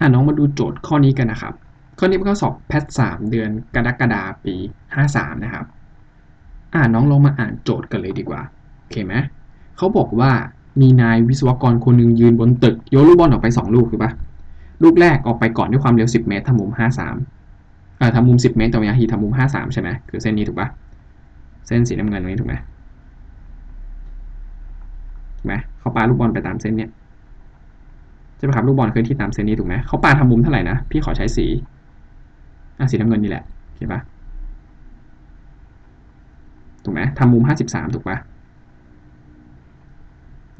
อะน้องมาดูโจทย์ข้อนี้กันนะครับ ข้อนี้เป็นข้อสอบแพทสามเดือนกรกฎาปีห้าสามนะครับ อ่าน้องลองมาอ่านโจทย์กันเลยดีกว่า โอเคไหมเขาบอกว่ามีนายวิศวกรคนหนึ่งยืนบนตึกโยนลูกบอลออกไป 2 ลูกถูกปะลูกแรกออกไปก่อนด้วยความเร็ว 10 เมตรทำมุม 53เอ่อทำมุม 10 เมตรต่อวินาทีทำมุม 53 ใช่ไหมคือเส้นนี้ถูกปะเส้นสีน้ำเงินตรงนี้ถูกไหมถูกไหมเขาปาลูกบอลไปตามเส้นเนี้ย ใช่ไหมครับลูกบอลเคลื่อนที่ตามเส้นนี้ถูกไหมเขาปาทำมุมเท่าไหร่นะ พี่ขอใช้สี อะสีน้ำเงินนี่แหละโอเคปะถูกไหมทำมุม53ถูกปะ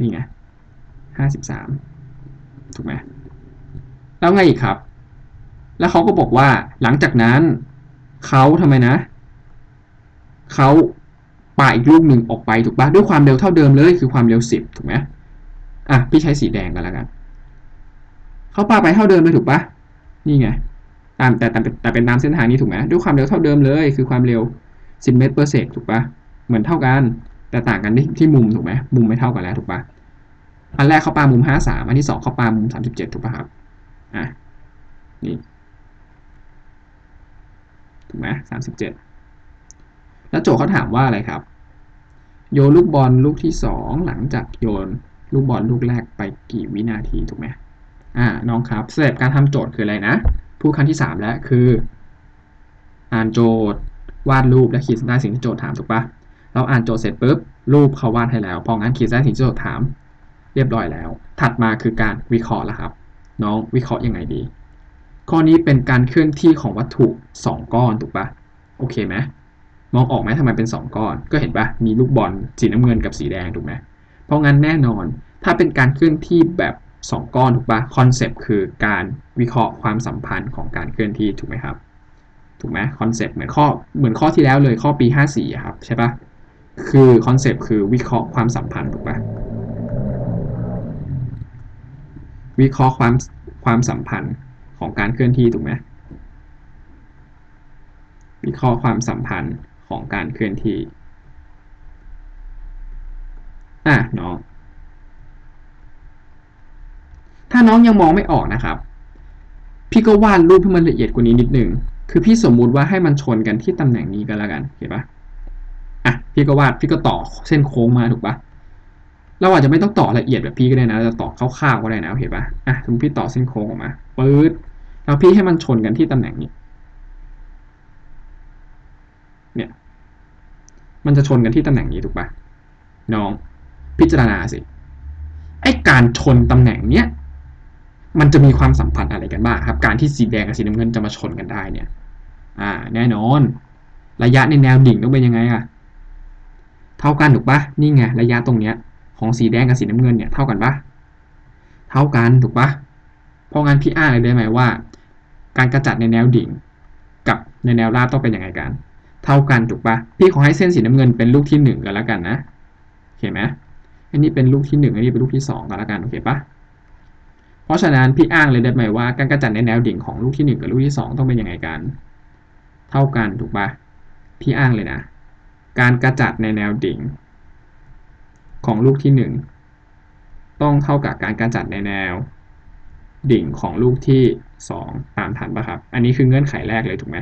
นี่ไงห้าสิบสามถูกไหมแล้วไงอีกครับ แล้วเขาก็บอกว่าหลังจากนั้นเขาทำไมนะ เขาป่าอีกลูกหนึ่งออกไปถูกปะด้วยความเร็วเท่าเดิมเลยคือความเร็วสิบถูกไหมอะ พี่ใช้สีแดงกันแล้วกัน เขาปาไปเท่าเดิมเลยถูกปะนี่ไงตามแต่แต่แต่เป็นตามเส้นทางนี้ถูกไหมด้วยความเร็วเท่าเดิมเลย คือความเร็วสิบเมตรเปอร์เซกถูกปะเหมือนเท่ากัน แต่ต่างกันที่ที่มุมถูกไหมมุมไม่เท่ากันแล้วถูกปะอันแรกเขาปามุมห้าสามอันที่สองเขาปามุมสามสิบเจ็ดถูกปะครับอะนี่ถูกไหมสามสิบเจ็ดแล้วโจเขาถามว่าอะไรครับ โยนลูกบอลลูกที่สองหลังจากโยนลูกบอลลูกแรกไปกี่วินาทีถูกไหม อ่าน้องครับสเต็ปการทำโจทย์คืออะไรนะ พูดครั้งที่สามแล้วคือ อ่านโจทย์ วาดรูปและขีดเส้นใต้สิ่งที่โจทย์ถามถูกปะเราอ่านโจทย์เสร็จปุ๊บรูปเขาวาดให้แล้ว พองั้นขีดเส้นใต้สิ่งที่โจทย์ถาม เรียบร้อยแล้ว ถัดมาคือการวิเคราะห์ล้วครับ น้องวิเคราะห์ยังไงดี ข้อนี้เป็นการเคลื่อนที่ของวัตถุ 2 ก้อนถูกปะโอเคไหมมองออกไหมทำไมเป็น 2 ก้อน ก็เห็นปะมีลูกบอลสีน้ำเงินกับสีแดงถูกไหมเพราะงั้นแน่นอนถ้าเป็นการเคลื่อนที่แบบ 2 ก้อนถูกปะคอนเซปต์คือการวิเคราะห์ความสัมพันธ์ของการเคลื่อนที่ถูกไหมครับ ถูกไหมคอนเซปต์เหมือนข้อเหมือนข้อที่แล้วเลยข้อปี 54ครับใช่ปะคือคอนเซปต์คือวิเคราะห์ความสัมพันธ์ถูกปะวิเคราะห์ความความสัมพันธ์ของการเคลื่อนที่ถูกไหมวิเคราะห์ความสัมพันธ์ของการเคลื่อนที่อะน้อง ถ้าน้องยังมองไม่ออกนะครับ พี่ก็วาดรูปให้มันละเอียดกว่านี้นิดนึง คือพี่สมมุติว่าให้มันชนกันที่ตำแหน่งนี้ก็แล้วกัน เห็นปะอะ พี่ก็วาด พี่ก็ต่อเส้นโค้งมาถูกปะเราอาจจะไม่ต้องต่อละเอียดแบบพี่ก็ได้นะเราจะต่อคร่าวๆก็ได้นะเห็นปะอะสมมติพี่ต่อเส้นโค้งออกมาปื๊ดแล้วพี่ให้มันชนกันที่ตำแหน่งนี้ เนี่ย มันจะชนกันที่ตำแหน่งนี้ถูกปะน้อง พิจารณาสิไอการชนตำแหน่งเนี้ย มันจะมีความสัมพันธ์อะไรกันบ้างครับ การที่สีแดงกับสีน้ำเงินจะมาชนกันได้เนี่ย อ่า แน่นอน ระยะในแนวดิ่งต้องเป็นยังไงอะเท่ากันถูกปะนี่ไงระยะตรงเนี้ย ของสีแดงกับสีน้ำเงินเนี่ยเท่ากันปะเท่ากันถูกปะเพราะงั้นพี่อ้างเลยได้ไหมว่า การกระจัดในแนวดิ่ง กับในแนวราบต้องเป็นยังไงกัน เท่ากันถูกปะพี่ขอให้เส้นสีน้ำเงินเป็นลูกที่หนึ่งกันแล้วกันนะโอเคไหมอันนี้เป็นลูกที่หนึ่งอันนี้เป็นลูกที่สองกันแล้วกันโอเคปะ ราะฉะนั้นพี่อ้างเลยได้ไหมว่าการกระจัดในแนวดิ่งของลูกที่หนึ่งกับลูกที่สองต้องเป็นยังไงกัน เท่ากันถูกปะพี่อ้างเลยนะ การกระจัดในแนวดิ่ง ของลูกที่หนึ่งต้องเท่ากับการกระจัดในแนว ดิ่งของลูกที่สองตามทันปะครับ อันนี้คือเงื่อนไขแรกเลยถูกไหม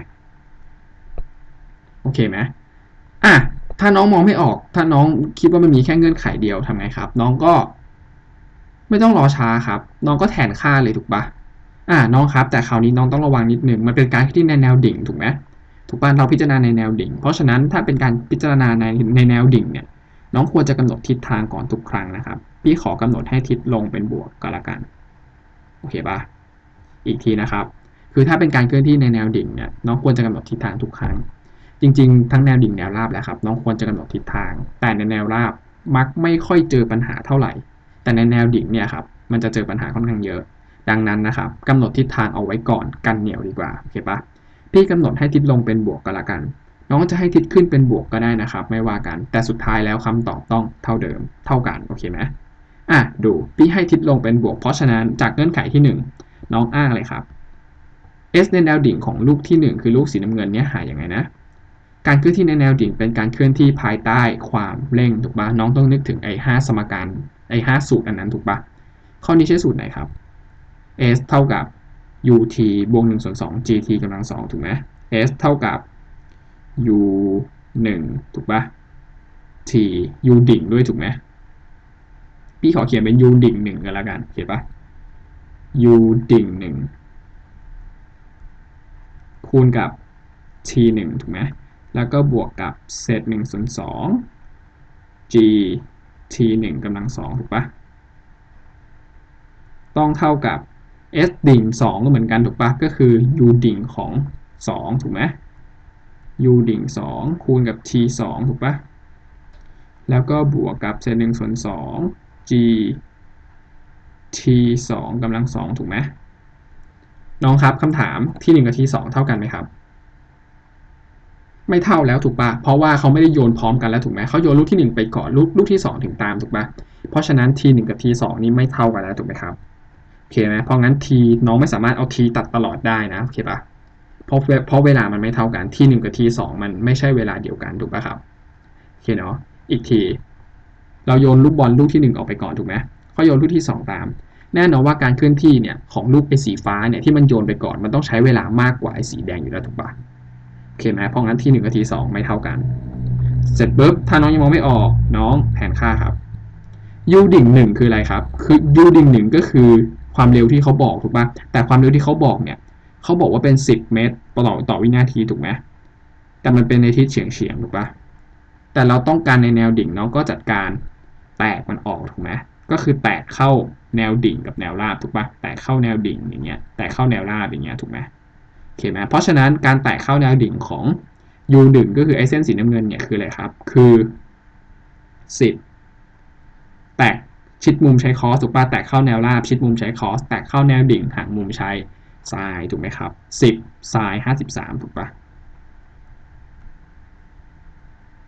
โอเคไหมอะถ้าน้องมองไม่ออก ถ้าน้องคิดว่ามันมีแค่เงื่อนไขเดียวทำไงครับ น้องก็ ไม่ต้องรอช้าครับ น้องก็แทนค่าเลยถูกปะอ่าน้องครับ แต่คราวนี้น้องต้องระวังนิดนึงมันเป็นการที่ในแนวดิ่งถูกไหมถูกปะเราพิจารณาในแนวดิ่ง เพราะฉะนั้นถ้าเป็นการพิจารณาในในแนวดิ่งเนี่ย น้องควรจะกำหนดทิศทางก่อนทุกครั้งนะครับ พี่ขอกำหนดให้ทิศลงเป็นบวกก็แล้วกันโอเคปะอีกทีนะครับ คือถ้าเป็นการเคลื่อนที่ในแนวดิ่งเนี่ยน้องควรจะกำหนดทิศทางทุกครั้ง จริง ๆ ทั้งแนวดิ่งแนวราบแหละครับ น้องควรจะกำหนดทิศทาง แต่ในแนวราบมักไม่ค่อยเจอปัญหาเท่าไหร่ แต่ในแนวดิ่งเนี่ยครับมันจะเจอปัญหาค่อนข้างเยอะ ดังนั้นนะครับกำหนดทิศทางเอาไว้ก่อนกันเหนียวดีกว่าโอเคปะพี่กำหนดให้ทิศลงเป็นบวกก็แล้วกัน น้องจะให้ทิศขึ้นเป็นบวกก็ได้นะครับ ไม่ว่ากันแต่สุดท้ายแล้วคำตอบต้องเท่าเดิม เท่ากันโอเคไหมอะดูพี่ให้ทิศลงเป็นบวก เพราะฉะนั้นจากเงื่อนไขที่ 1 น้องอ้างเลยครับ s ในแนวดิ่งของลูกที่ 1 คือลูกสีน้ำเงินเนี่ยหาอย่างไงนะ การเคลื่อนที่ในแนวดิ่งเป็นการเคลื่อนที่ภายใต้ความเร่งถูกปะน้องต้องนึกถึงไอ้หสมการ ไอ้ห้าสูตรอันนั้นถูกปะข้อนี้ใช้สูตรไหนครับ s เท่ากับ ut บวก1ส่วน2 gt กำลัง2ถูกไหม s เท่ากับ u 1ถูกปะ t u ดิ่งด้วยถูกไหมพี่ขอเขียนเป็น u ดิ่งหนึ่งกันแล้วกันเขียนปะ u ดิ่งหนึ่งคูณกับ t หนึ่งถูกไหมแล้วก็บวกกับเศษหนึ่งส่วนสอง g t หนึ่งกำลังสองถูกปะต้องเท่ากับ s ดิ่งสองก็เหมือนกันถูกปะก็คือ u ดิ่งของสองถูกไหม u ดิ่งสองคูณกับ t สองถูกปะแล้วก็บวกกับเศษหนึ่งส่วนสอง g t สองกำลังสองถูกไหมน้องครับคำถามที่หนึ่งกับทีสองเท่ากันไหมครับ ไม่เท่าแล้วถูกปะเพราะว่าเขาไม่ได้โยนพร้อมกันแล้วถูกไหมเขาโยนลูกที่หนึ่งไปก่อนลูกลูกที่สองถึงตามถูกปะเพราะฉะนั้น t หนึ่งกับ t สองนี่ไม่เท่ากันแล้วถูกไหมครับโอเคไหมเพราะงั้น t น้องไม่สามารถเอา t ตัดตลอดได้นะโอเคปะเพราะเพราะเวลามันไม่เท่ากัน t หนึ่งกับ t สองมันไม่ใช่เวลาเดียวกันถูกปะครับโอเคเนาะอีกที เราโยนลูกบอลลูกที่หนึ่งออกไปก่อนถูกไหมเขาโยนลูกที่สองตามแน่นอนว่าการเคลื่อนที่เนี่ยของลูกไอ้สีฟ้าเนี่ยที่มันโยนไปก่อนมันต้องใช้เวลามากกว่าไอ้สีแดงอยู่แล้วถูกปะ เคไหมเพราะงั้นที่หนึ่งกับที่สองไม่เท่ากัน เสร็จปุ๊บถ้าน้องยังมองไม่ออกน้องแทนค่าครับ u ดิ่งหนึ่งคืออะไรครับ คือ u ดิ่งหนึ่งก็คือความเร็วที่เขาบอกถูกปะแต่ความเร็วที่เขาบอกเนี่ยเขาบอกว่าเป็น 10 เมตรต่อต่อวินาทีถูกไหมแต่มันเป็นในทิศเฉียงเฉียงถูกปะแต่เราต้องการในแนวดิ่งน้องก็จัดการแตกมันออกถูกไหมก็คือแตกเข้าแนวดิ่งกับแนวราบถูกปะแตกเข้าแนวดิ่งอย่างเงี้ยแตกเข้าแนวราบอย่างเงี้ยถูกไหม เคไหมเพราะฉะนั้นการแตกเข้าแนวดิ่งของ u ดึงก็คือไอเส้นสีน้ำเงินเนี่ยคืออะไรครับ คือ10แตกชิดมุมใช้คอสถูกปะแตกเข้าแนวราบชิดมุมใช้คอสแตกเข้าแนวดิ่งห่างมุมใช้ไซน์ถูกไหมครับ10ไซน์53ถูกปะ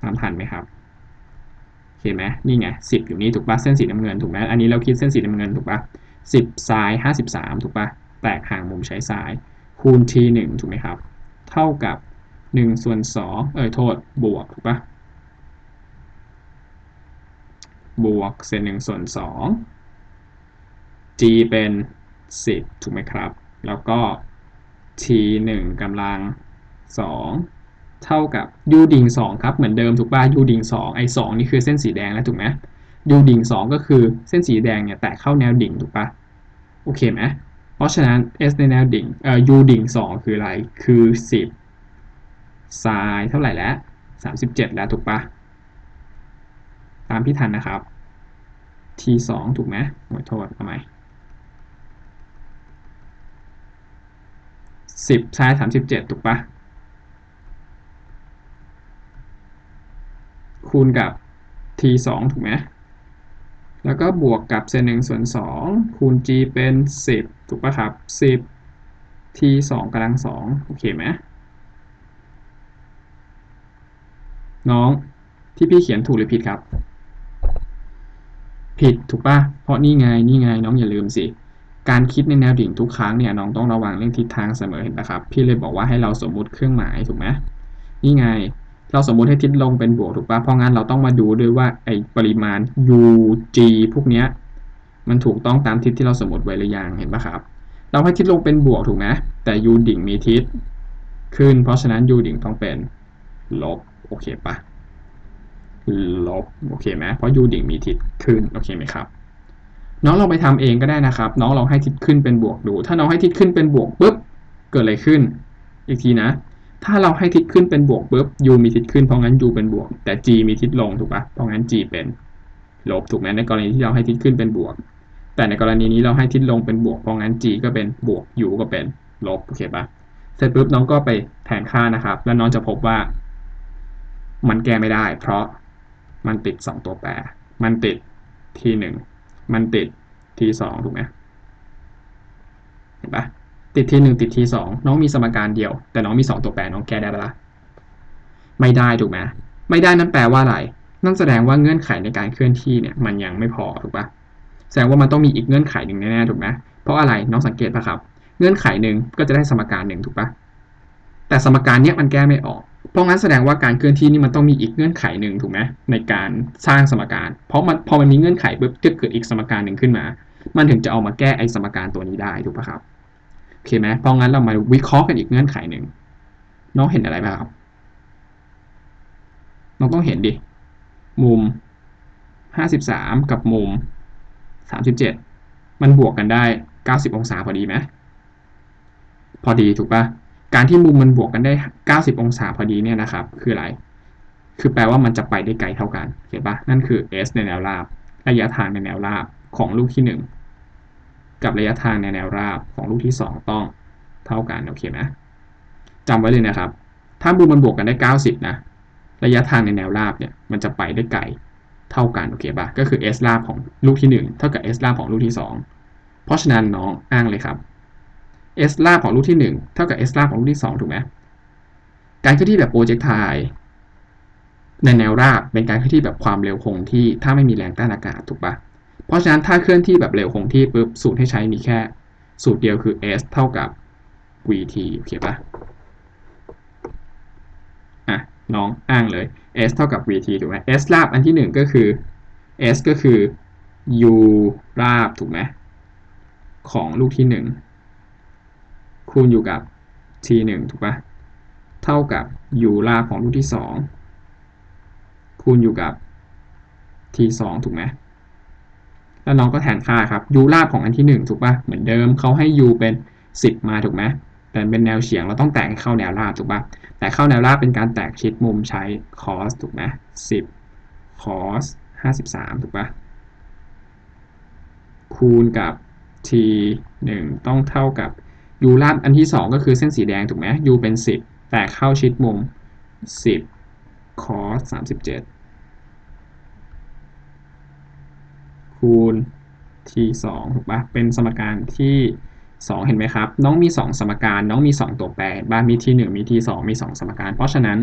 ตามทันไหมครับเห็นไหมนี่ไงสิบอยู่นี่ถูกปะเส้นสีน้ำเงินถูกไหมอันนี้เราคิดเส้นสีน้ำเงินถูกปะสิบไซน์ห้าสิบามถูกปะแตกห่างมุมใช้ซ้าย คูณ t หนึ่งถูกไหมครับ เท่ากับหนึ่งส่วนสองเอ่ยโทษบวกถูกปะบวกเศษหนึ่งส่วนสอง g เป็นสิบถูกไหมครับ แล้วก็ t หนึ่งกำลังสองเท่ากับ u ดิ่ง2ครับ เหมือนเดิมถูกป่ะ u ดิ่ง2ไอ้2นี่คือเส้นสีแดงแล้วถูกไหม u ดิ่ง2ก็คือเส้นสีแดงเนี่ยแตกเข้าแนวดิ่งถูกป่ะ โอเคไหม เพราะฉะนั้น s ในแนวดิ่งเอ่อ u ดิ่ง 2 คืออะไร คือ 10 sin เท่าไหร่แล้ว 37 แล้วถูกปะตามพี่ทันนะครับ t 2ถูกไหมขอโทษทำไม10 sin 37ถูกปะคูณกับ t 2ถูกไหม แล้วก็บวกกับเศษหนึ่งส่วน2คูณ g เป็น 10 ถูกปะครับ 10 t 2กำลัง2โอเคไหมน้องที่พี่เขียนถูกหรือผิดครับ ผิดถูกปะเพราะนี่ไงนี่ไงน้องอย่าลืมสิการคิดในแนวดิ่งทุกครั้งเนี่ยน้องต้องระวังเรื่องทิศทางเสมอเห็นปะครับ พี่เลยบอกว่าให้เราสมมุติเครื่องหมายถูกไหมนี่ไง เราสมมุติให้ทิศลงเป็นบวกถูกปะเพราะงั้นเราต้องมาดูด้วยว่าไอปริมาณ u g พวกเนี้ยมันถูกต้องตามทิศที่เราสมมติไว้หรือยังเห็นปะครับ เราให้ทิศลงเป็นบวกถูกไหมแต่ u ดิ่งมีทิศขึ้น เพราะฉะนั้น u ดิ่งต้องเป็นลบโอเคปะลบโอเคไหมเพราะ u ดิ่งมีทิศขึ้นโอเคไหมครับน้องลองไปทำเองก็ได้นะครับ น้องลองให้ทิศขึ้นเป็นบวกดู ถ้าน้องให้ทิศขึ้นเป็นบวกปุ๊บเกิดอะไรขึ้น อีกทีนะ ถ้าเราให้ทิศขึ้นเป็นบวกปุ๊บ u มีทิศขึ้นเพราะงั้น u เป็นบวก แต่ g มีทิศลงถูกปะเพราะงั้น g เป็นลบถูกไหมในกรณีที่เราให้ทิศขึ้นเป็นบวก แต่ในกรณีนี้เราให้ทิศลงเป็นบวกเพราะงั้น g ก็เป็นบวก u ก็เป็นลบโอเคปะเสร็จปุ๊บน้องก็ไปแทนค่านะครับ แล้วน้องจะพบว่า มันแก้ไม่ได้ เพราะมันติดสองตัวแปร มันติด t หนึ่งมันติด t สองถูกไหมเห็นปะ ติด t หนึ่งติด t สองน้องมีสมการเดียว แต่น้องมีสองตัวแปรน้องแก้ได้ปะล่ะไม่ได้ถูกไหมไม่ได้นั่นแปลว่าอะไร นั่นแสดงว่าเงื่อนไขในการเคลื่อนที่เนี่ยมันยังไม่พอถูกปะแสดงว่ามันต้องมีอีกเงื่อนไขหนึ่งแน่ๆถูกไหมเพราะอะไรน้องสังเกตปะครับ เงื่อนไขหนึ่งก็จะได้สมการหนึ่งถูกปะแต่สมการเนี้ยมันแก้ไม่ออก เพราะงั้นแสดงว่าการเคลื่อนที่นี่มันต้องมีอีกเงื่อนไขหนึ่งถูกไหมในการสร้างสมการ เพราะมันพอมันมีเงื่อนไขปุ๊บจะเกิดอีกสมการหนึ่งขึ้นมา มันถึงจะเอามาแก้ไอ้สมการตัวนี้ได้ถูกปะครับ โอเคไหมเพราะงั้นเรามาวิเคราะห์กันอีกเงื่อนไขหนึ่งน้องเห็นอะไรบ้างครับน้องต้องเห็นดิ มุม 53 กับมุม 37 มันบวกกันได้ 90 องศาพอดีไหมพอดีถูกปะการที่มุมมันบวกกันได้ 90 องศาพอดีเนี่ยนะครับ คืออะไร คือแปลว่ามันจะไปได้ไกลเท่ากัน เห็นปะนั่นคือ s ในแนวราบ ระยะทางในแนวราบของลูกที่ 1 กับระยะทางในแนวราบของลูกที่ 2 ต้องเท่ากันโอเคไหมจำไว้เลยนะครับ ถ้ามุมมันบวกกันได้ 90 นะ ระยะทางในแนวราบเนี่ยมันจะไปได้ไกลเท่ากันโอเคปะก็คือ s ราบของลูกที่ 1 เท่ากับ s ราบของลูกที่ 2 เพราะฉะนั้นน้องอ้างเลยครับ s ราบของลูกที่ 1 เท่ากับ s ราบของลูกที่ 2 ถูกไหมการเคลื่อนที่แบบโปรเจกต์ไทในแนวราบเป็นการเคลื่อนที่แบบความเร็วคงที่ถ้าไม่มีแรงต้านอากาศถูกป่ะ เพราะฉะนั้นถ้าเคลื่อนที่แบบเร็วคงที่ปุ๊บสูตรให้ใช้มีแค่ สูตรเดียวคือ s เท่ากับ vt โอเคปะอะน้องอ้างเลย s เท่ากับ vt ถูกไหม s ราบอันที่หนึ่งก็คือ s ก็คือ u ราบถูกไหมของลูกที่หนึ่งคูณอยู่กับ t หนึ่งถูกปะเท่ากับ u ราบของลูกที่สองคูณอยู่กับ t สองถูกไหม แล้วน้องก็แทนค่าครับยูลาบของอันที่ 1 ถูกปะ่ะเหมือนเดิมเขาให้ยูเป็น 10 มาถูกไหมแต่เป็นแนวเฉียงเราต้องแตกเข้าแนวราบถูกปะ่ะแต่เข้าแนวราบเป็นการแตกชิดมุมใช้ cos ถูกไหมสิบ cos 53 ถูกปะ่ะคูณกับ t 1 ต้องเท่ากับ u ลาบอันที่ 2 ก็คือเส้นสีแดงถูกไหม u เป็น 10 แตกเข้าชิดมุม 10 cos 37 คูณ t สองถูกปะเป็นสมการที่สองเห็นไหมครับ น้องมีสองสมการน้องมีสองตัวแปรบ้านมี t หนึ่งมี t สองมีสองสมการ เพราะฉะนั้น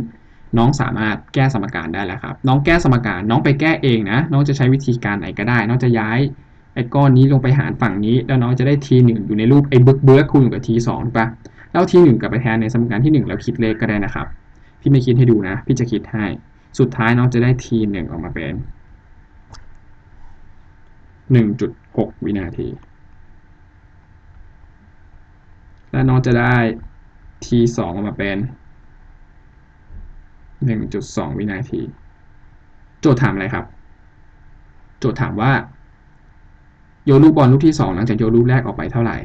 น้องสามารถแก้สมการได้แล้วครับ น้องแก้สมการน้องไปแก้เองนะ น้องจะใช้วิธีการไหนก็ได้ น้องจะย้ายไอ้ก้อนนี้ลงไปหารฝั่งนี้ แล้วน้องจะได้ t หนึ่งอยู่ในรูปไอ้เบิกเบิกคูณกับ t สองถูกปะแล้ว t หนึ่งกลับไปแทนในสมการที่หนึ่งแล้วคิดเลขก็ได้นะครับ พี่ไม่คิดให้ดูนะ พี่จะคิดให้ สุดท้ายน้องจะได้ t หนึ่งออกมาเป็น 1.6วินาที และน้องจะได้ t 2ออกมาเป็น1.2วินาที โจทย์ถามอะไรครับ โจทย์ถามว่า โยนลูกบอลลูกที่2หลังจากโยนลูกแรกออกไปเท่าไหร่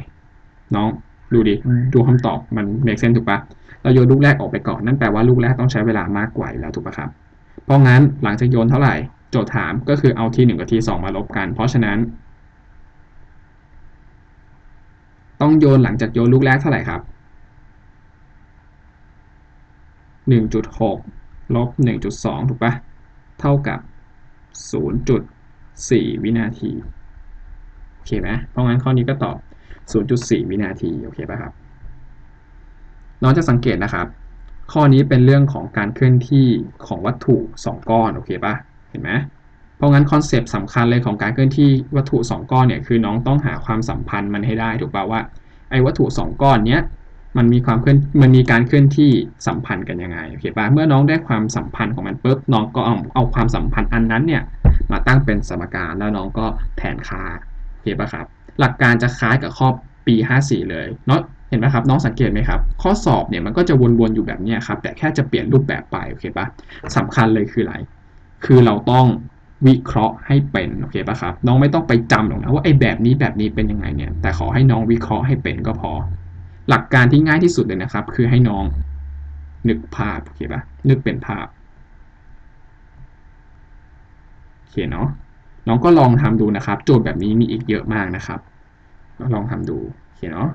น้องดูดิ ดูคำตอบมันเมกเซนถูกปะเราโยนลูกแรกออกไปก่อน นั่นแปลว่าลูกแรกต้องใช้เวลามากกว่าอยู่แล้วถูกปะครับ เพราะงั้นหลังจากโยนเท่าไหร่ โจทย์ถามก็คือเอา t 1กับ t 2มาลบกัน เพราะฉะนั้น ต้องโยนหลังจากโยนลูกแรกเท่าไหร่ครับ 1.6ลบ1.2 ถูกปะเท่ากับ 0.4 วินาที โอเคไหมเพราะงั้นข้อนี้ก็ตอบ 0.4 วินาที โอเคป่ะครับน้องจะสังเกตนะครับ ข้อนี้เป็นเรื่องของการเคลื่อนที่ของวัตถุ 2 ก้อน โอเคป่ะ เห็นไหมเพราะงั้นคอนเซปต์สำคัญเลยของการเคลื่อนที่วัตถุ 2 ก้อนเนี่ยคือน้องต้องหาความสัมพันธ์มันให้ได้ถูกป่ะว่าไอ้วัตถุ 2 ก้อนเนี้ยมันมีความเคลื่อนมันมีการเคลื่อนที่สัมพันธ์กันยังไงโอเคป่ะเมื่อน้องได้ความสัมพันธ์ของมันปุ๊บน้องก็เอาเอาความสัมพันธ์อันนั้นเนี่ยมาตั้งเป็นสมการแล้วน้องก็แทนค่าโอเคป่ะครับ หลักการจะคล้ายกับข้อปี 54 เลยเนาะเห็นไหมครับน้องสังเกตไหมครับ ข้อสอบเนี่ยมันก็จะวนๆอยู่แบบนี้ครับแต่แค่จะเปลี่ยนรูปแบบไปโอเคปะสำคัญเลยคืออะไร คือเราต้องวิเคราะห์ให้เป็นโอเคปะครับน้องไม่ต้องไปจำหรอกนะว่าไอ้แบบนี้แบบนี้เป็นยังไงเนี่ยแต่ขอให้น้องวิเคราะห์ให้เป็นก็พอ หลักการที่ง่ายที่สุดเลยนะครับ คือให้น้องนึกภาพโอเคปะนึกเป็นภาพโอเคเนาะน้องก็ลองทำดูนะครับ โจทย์แบบนี้มีอีกเยอะมากนะครับลองทำดูโอเคเนาะ